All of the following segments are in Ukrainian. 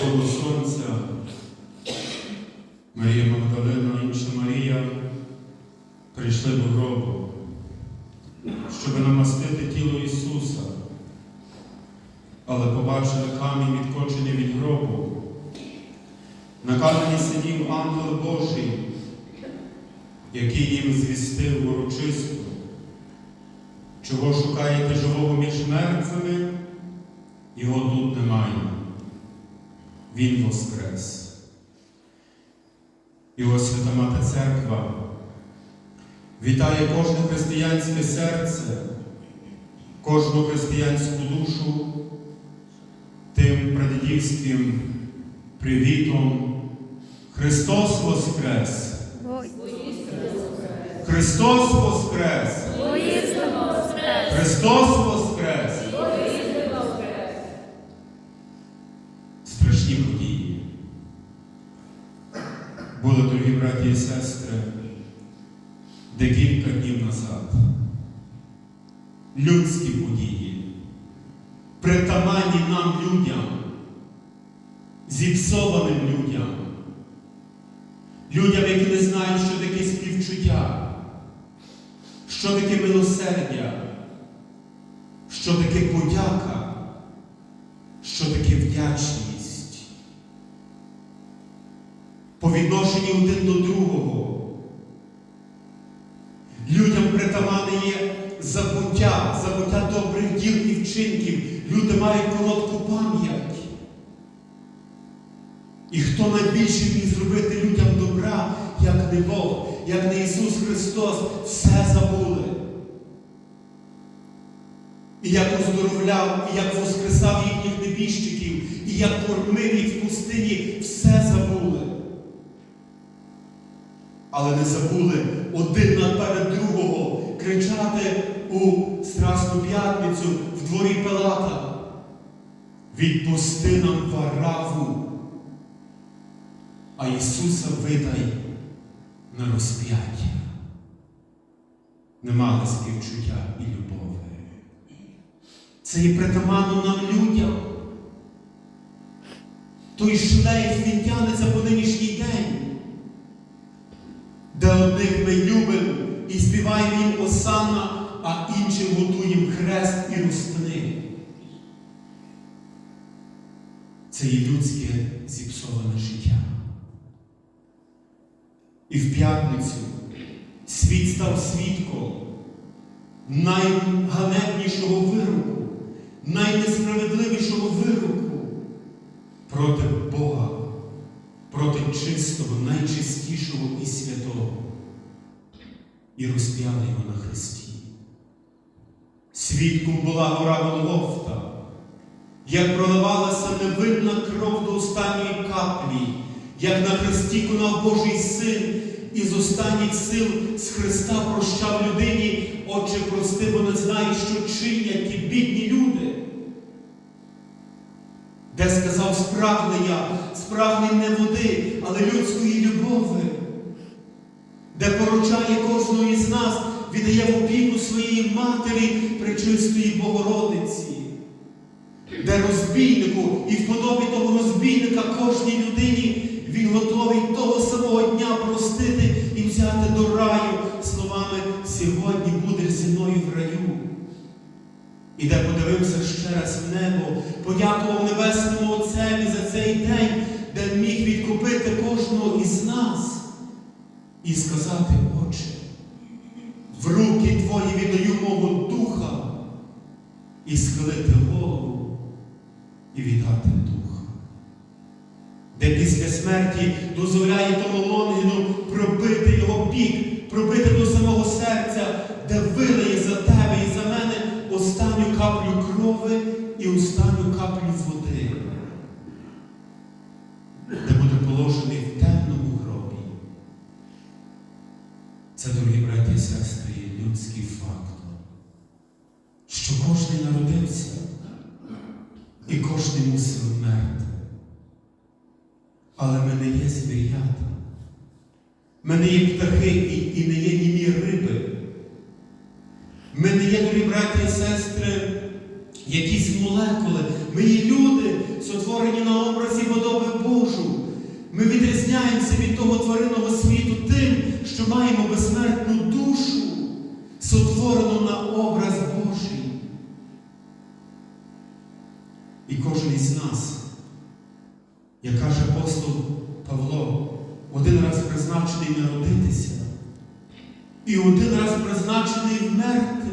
сходу сонця, Марія Магдалина, інша Марія прийшли до гробу, щоб намастити тіло Ісуса, але побачили камінь відкочений від гробу. На камені сидів ангел Божий, який їм звістив урочисто, чого шукаєте живого між мертвими, його тут немає. Він воскрес. І ось Свята Мати Церква вітає кожне християнське серце, кожну християнську душу тим прадідівським привітом Христос Воскрес! Христос Воскрес! Воістину воскрес! Христос Воскрес! Страшні події. Були, браті і сестри, декілька днів назад. Людські події, притаманні нам людям, зіпсованим людям, людям, які не знають, що таке співчуття, що таке милосердя, що таке подяка, що таке вдячність. По відношенню один до другого. Людям притаманне є забуття, забуття добрих діл і вчинків. Люди мають коротку пам'ять. І хто найбільше міг зробити людям добра, як не Бог, як не Ісус Христос, все забули. І як оздоровляв, і як воскресав їхніх небіжчиків, і як кормив їх в пустині, все забули. Але не забули один наперед другого кричати у Страсну п'ятницю в дворі Пилата. Відпусти нам вараву, а Ісуса видай на розп'яття. Не мали співчуття і любові. Це є притаманно нам людям. Той шлейф він тягнеться по нинішній день, де одних ми любимо і співаємо їм осанна, а іншим готуємо хрест і рустини. Це є людське зіпсоване життя. І в п'ятницю світ став свідком найганебнішого вироку, найнесправедливішого вироку проти Бога, проти чистого, найчистішого і святого. І розп'яли його на Христі. Свідком була гора Голгофта, як проливалася невинна кров до останньої каплі, як на Христі конав Божий син і з останніх сил з Христа прощав людині, Отче, прости, бо не знаю, що чинять ті бідні люди. Де сказав спрагне я, спрагний не води, але людської любови, де поручає кожного із нас, віддає в опіку своїй матері пречистої Богородиці, де розбійнику і в подобі того розбійника кожній людині він готовий того самого дня простити і взяти до раю словами сьогодні будеш зі мною в раю. І де подивився ще раз в небо, подякував Небесному Отцеві за цей день, де міг відкупити кожного із нас і сказати, Отче, в руки Твої віддаю мого духа і схилити голову і віддати духа. Де після смерті дозволяє тому Лонгіну пробити його бік, пробити до Це, дорогі браті і сестри, людський факт, що кожен народився і кожен мусив вмерти. Але ми не є звірята. Ми не є птахи і, і не є німі риби. Ми не є, дорогі браті і сестри, якісь молекули. Ми є люди, сотворені на образі подобі Ми відрізняємося від того тваринного світу тим, що маємо безсмертну душу, сотворену на образ Божий. І кожен із нас, як каже апостол Павло, один раз призначений народитися, і один раз призначений вмерти.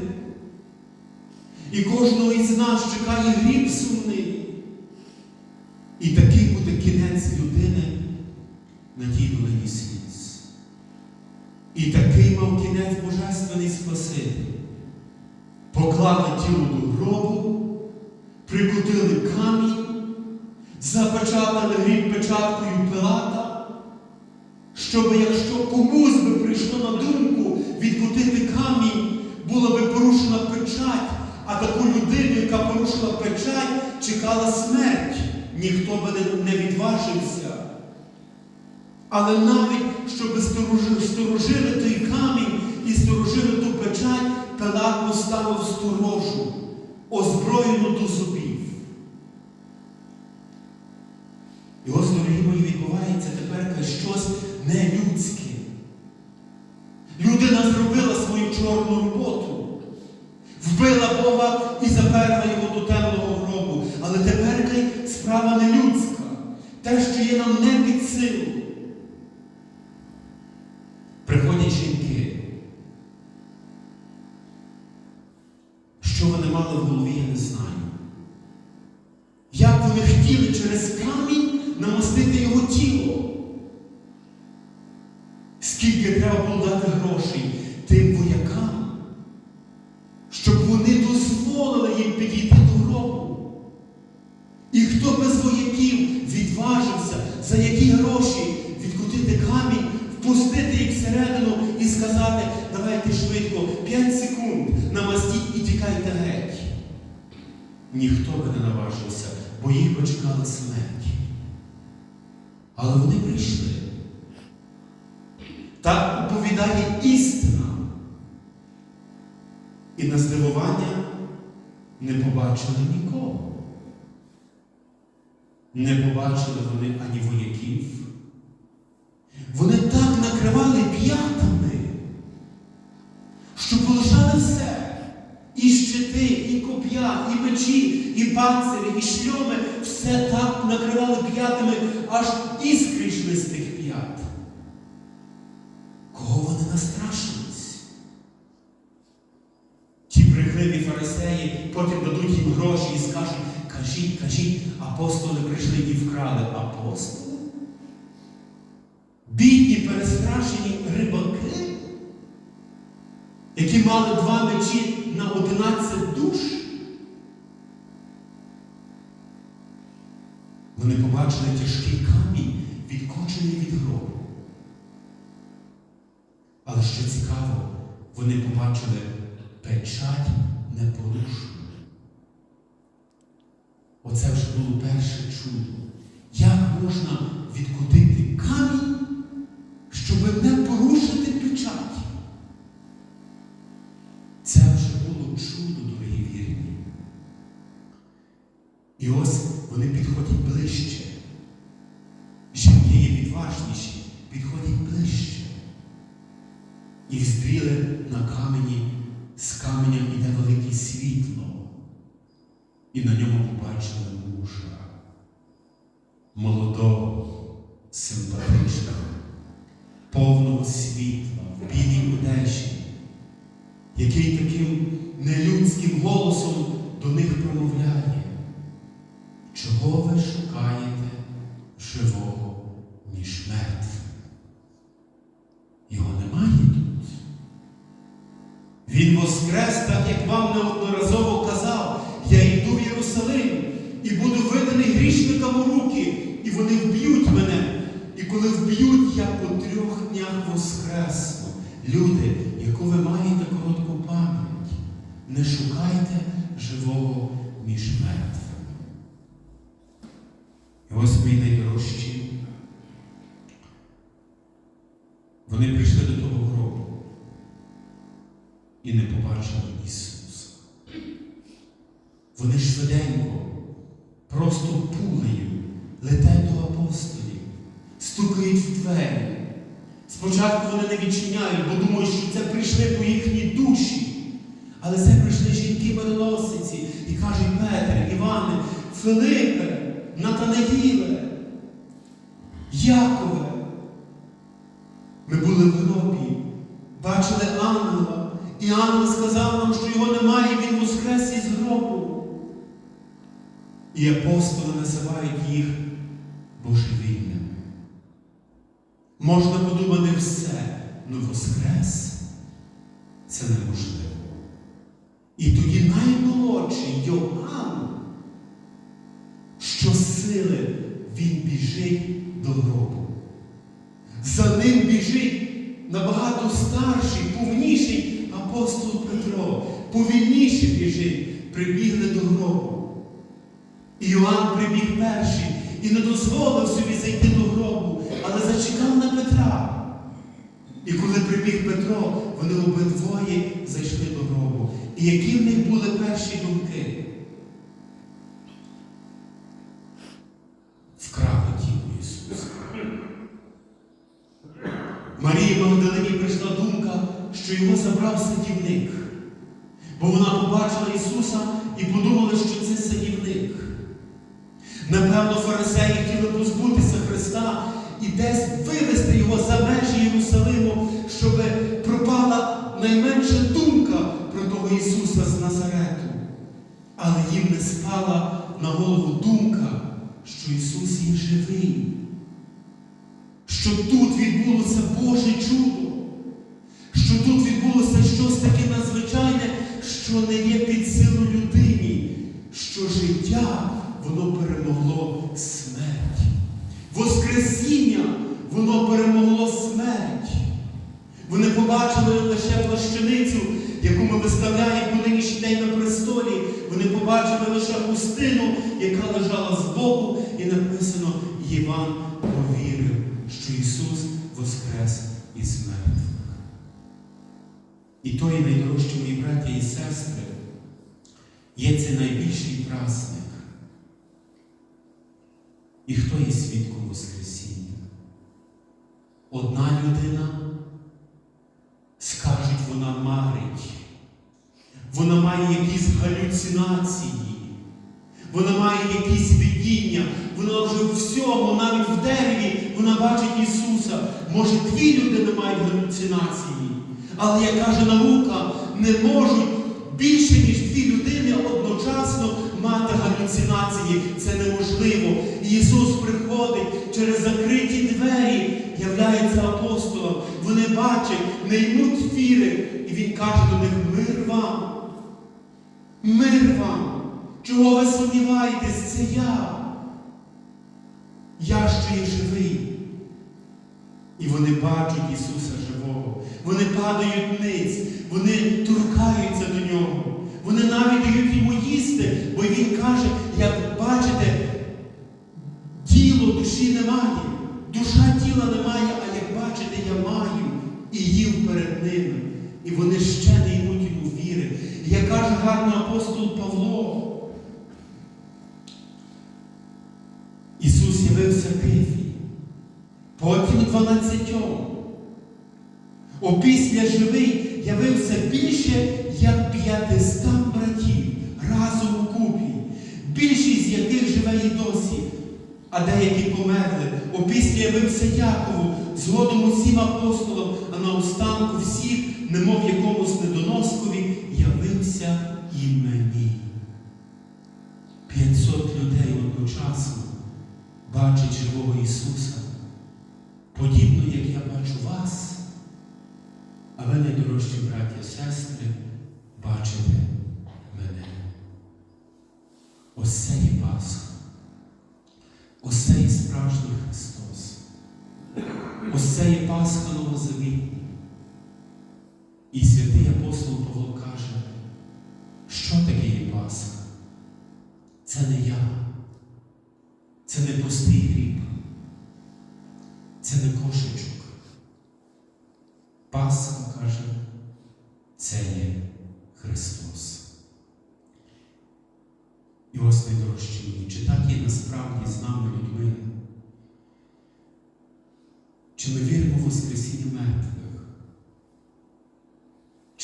І кожного із нас чекає гріб сумний. І такий буде кінець людини на долині сліз. І такий мав кінець Божественний Спаситель. Поклали тіло до гробу, прикутили камінь, запечатали гріб печаткою Пилата, щоб якщо комусь би прийшло на думку відкутити камінь, була би порушена печать, а таку людину, яка порушила печать, чекала смерть. Ніхто би не- відважився. Але навіть, щоб сторожили, той камінь і сторожили ту печать, Пилат поставив сторожу, озброєну до зубів. Ось, дорогі мої, відбувається тепер щось нелюдське. Людина зробила свою чорну роботу, вбила Бога і заперла його до темного гробу. Але тепер справа не людська, те, що є нам не під силу. Приходять жінки. Що вони мали голові, я не знаю. Як вони хотіли через камінь Наважився, бо їх би чекала смерть. Але вони прийшли. Так оповідає істина. І на здивування не побачили нікого. Не побачили вони ані вояків. Вони так накривали п'ятами, коп'я, і мечі, і панцири, і шльоми все так накривали п'ятами, аж іскри йшли з тих п'ят. Кого вони настрашились? Ті брехливі фарисеї потім дадуть їм гроші і скажуть, кажіть, кажіть, апостоли прийшли і вкрали апостоли. Бідні перестрашені рибаки, які мали два мечі на одинадцять душ. Вони побачили тяжкий камінь, відкочений від гробу. Але що цікаво, вони побачили печать непорушну. Оце вже було перше чудо. Як можна відкотити воскрес, так як вам неодноразово казав, я йду в Єрусалим і буду виданий грішникам у руки, і вони вб'ють мене. І коли вб'ють, я по трьох днях воскресну. Люди, яку ви маєте коротку пам'ять, не шукайте живого між мертвими. І ось мій найдорожчі. Вони прийшли до того гробу і не побачили Ісуса. Вони швиденько, просто пулею летять до апостолів, стукають в двері. Спочатку вони не відчиняють, бо думають, що це прийшли по їхній душі. Але це прийшли жінки мироносиці і кажуть Петре, Іване, Филипе, Натанаїле, Якове. Ми були в гробі, бачили ангела, і ангел сказав нам, що його немає, він воскрес із гробу. І апостоли називають їх божевільними. Можна подумати все, але воскрес це неможливо. І тоді наймолодший Йоанн, що сили він біжить до гробу. За ним біжить набагато старший, повніший апостол Петро, повільніше біжить, прибігли до гробу. І Іоанн прибіг перший і не дозволив собі зайти до гробу, але зачекав на Петра. І коли прибіг Петро, вони обидвоє зайшли до гробу. І які в них були перші думки? Вкрали тіло Ісуса. Марії Магдалині прийшла думка, його забрав садівник. Бо вона побачила Ісуса і подумала, що це садівник. Напевно, фарисеї хотіли позбутися Христа і десь вивести його за межі Єрусалиму, щоб пропала найменша думка про того Ісуса з Назарету. Але їм не спала на голову думка, що Ісус їм живий, що тут відбулося що І той найдорожчі мої браття і сестри є це найбільший праздник. І хто є свідком Воскресіння? Одна людина скажуть, вона марить, вона має якісь галюцинації, вона має якісь видіння, вона вже в всьому, навіть в дереві, вона бачить Ісуса. Може, дві людини мають галюцинації, але, як каже наука, не можуть більше, ніж дві людини одночасно мати галюцинації. Це неможливо. Ісус приходить через закриті двері, являється апостолом. Вони бачать, не ймуть віри. І Він каже до них: мир вам. Мир вам. Чого ви сумніваєтесь? Це я. Я ще є живий. І вони бачать Ісуса живого. Вони падають ниць, вони торкаються до нього. Вони навіть дають йому їсти, бо він каже, як бачите, тіло душі немає, душа тіла немає, а як бачите, я маю і їв перед ними. І вони ще не ймуть йому віри. І як каже гарно апостол Павло, потім дванадцятьом. Опісля живий явився більше, як п'ятистам братів разом у купі, більшість з яких живе і досі, а деякі померли. Опісля явився Якову, згодом усім апостолам, а на останку всіх, немов якомусь недоноскові, явився і мені. П'ятсот людей одночасно бачить живого Ісуса, подібно, як я бачу вас. А ви, найдорожчі браті сестри, бачите мене. Ось це є Пасха. Ось це є справжній Христос. Ось це є Пасха Новозавітня. І святий апостол Павло каже, що таке є Пасха? Це не я. Це не пустий гріб. Це не кошечок. Пасха каже, це є Христос. І ось найдорожчі мені, чи так є насправді з нами людьми? Чи ми віримо в Воскресіння мертвих?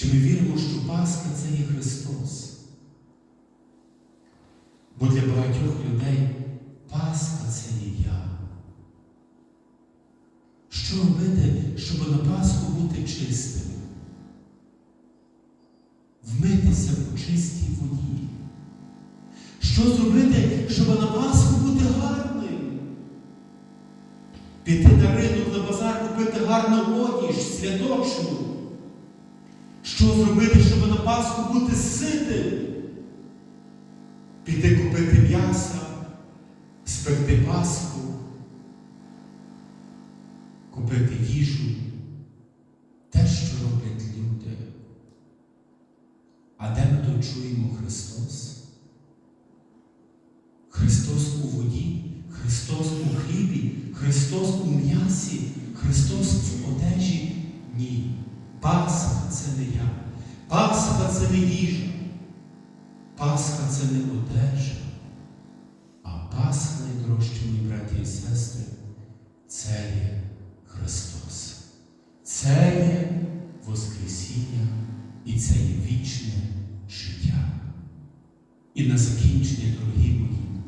Чи ми віримо, що Пасха це є Христос? Бо для багатьох людей Пасха це є я. Що робити, щоб на Пасху бути чистим? Вмитися в чистій воді. Що зробити, щоб на Пасху бути гарним? Піти на ринок, на базар, купити гарну одіж, святочну. Що зробити, щоб на Пасху бути ситим? Піти купити м'яса, спекти Пасху, купити їжу, те, що роблять люди. А де ми то чуємо Христос? Христос у воді, Христос у хлібі, Христос у м'ясі, Христос в одежі? Ні. Пасха це не я. Пасха це не їжа. Пасха це не одежа. А Пасха, найдорожчі мої браті і сестри, це є Христос. Це є Воскресіння і це є вічне життя. І на закінчення, дорогі мої,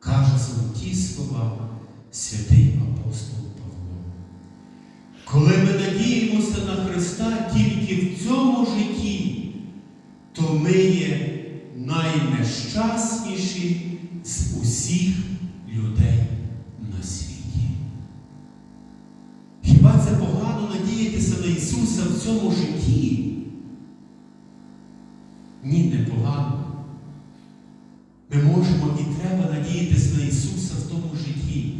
каже золоті слова святий надіємося на Христа тільки в цьому житті, то ми є найнещасніші з усіх людей на світі. Хіба це погано надіятися на Ісуса в цьому житті? Ні, не погано. Ми можемо і треба надіятися на Ісуса в тому житті,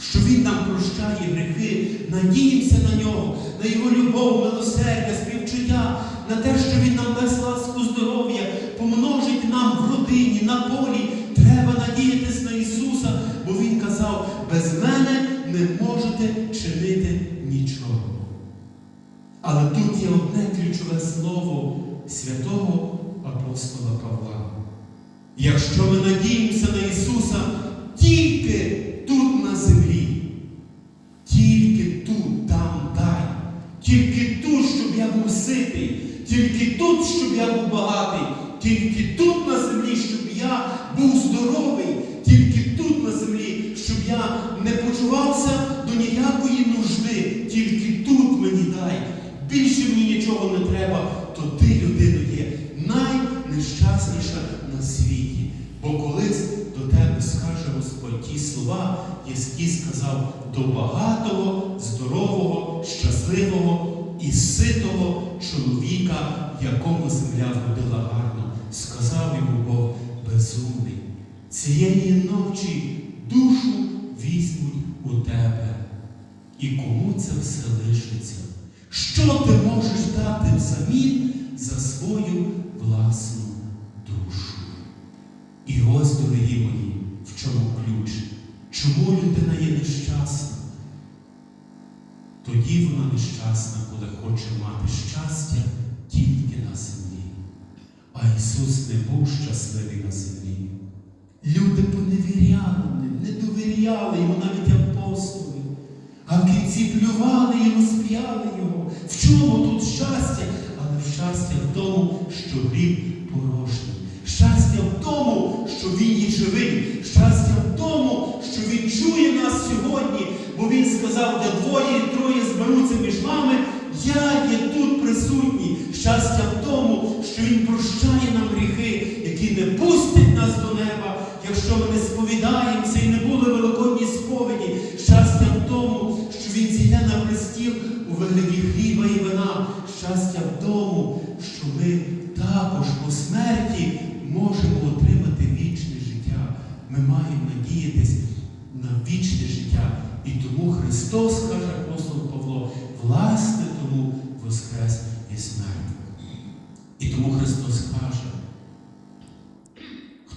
що Він нам прощає гріхи, надіємося на нього, на Його любов, милосердя, співчуття, на те, що Він нам дасть ласку здоров'я, помножить нам в родині, на полі. Треба надіятися на Ісуса, бо Він казав, без мене не можете чинити нічого. Але тут є одне ключове слово святого апостола Павла. Якщо ми надіємося на Ісуса тільки не треба, то ти, людино, є найнещасніша на світі. Бо колись до тебе скаже Господь ті слова, які сказав до багатого, здорового, щасливого і ситого чоловіка, якому земля вродила гарно. Сказав йому Бог безумний. Цієї ночі душу візьмуть у тебе. І кому це все лишиться? Що ти можеш дати взамін за свою власну душу? І ось, дорогі мої, в чому ключ? Чому людина є нещасна? Тоді вона нещасна, коли хоче мати щастя тільки на землі. А Ісус не був щасливий на землі. Люди поневіряли не довіряли йому навіть апостоли. А в кінці плювали йому, сп'яли його. В чому тут щастя? Але щастя в тому, що гріб порожній. Щастя в тому, що Він є живий. Щастя в тому, що Він чує нас сьогодні, бо Він сказав, де двоє і троє зберуться між вами, я є тут присутній. Щастя в тому, що Він прощає нам гріхи,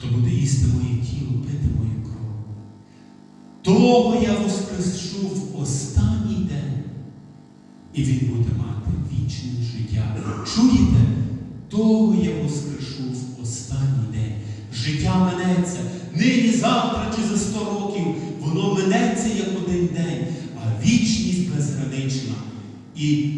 хто буде їсти моє тіло, пити мою кров, того я воскрешу в останній день, і він буде мати вічне життя. Чуєте? Того я воскрешу в останній день. Життя минеться нині, завтра чи за сто років. Воно минеться як один день, а вічне І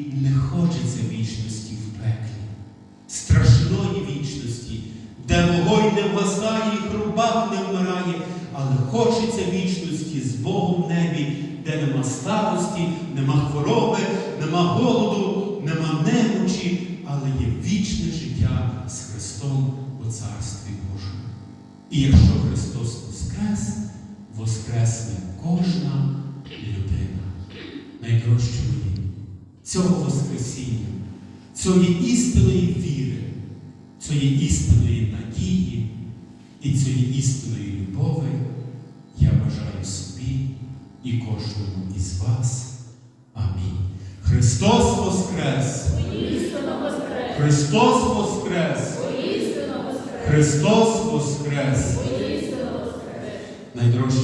І якщо Христос воскрес, воскресне кожна людина. Найдорожчі мої, цього Воскресіння, цієї істинної віри, цієї істинної надії і цієї істинної любові я бажаю собі і кожному із вас. Амінь. Христос воскрес! Христос воскрес! Христос Воскрес! Воскрес! Найдорожчі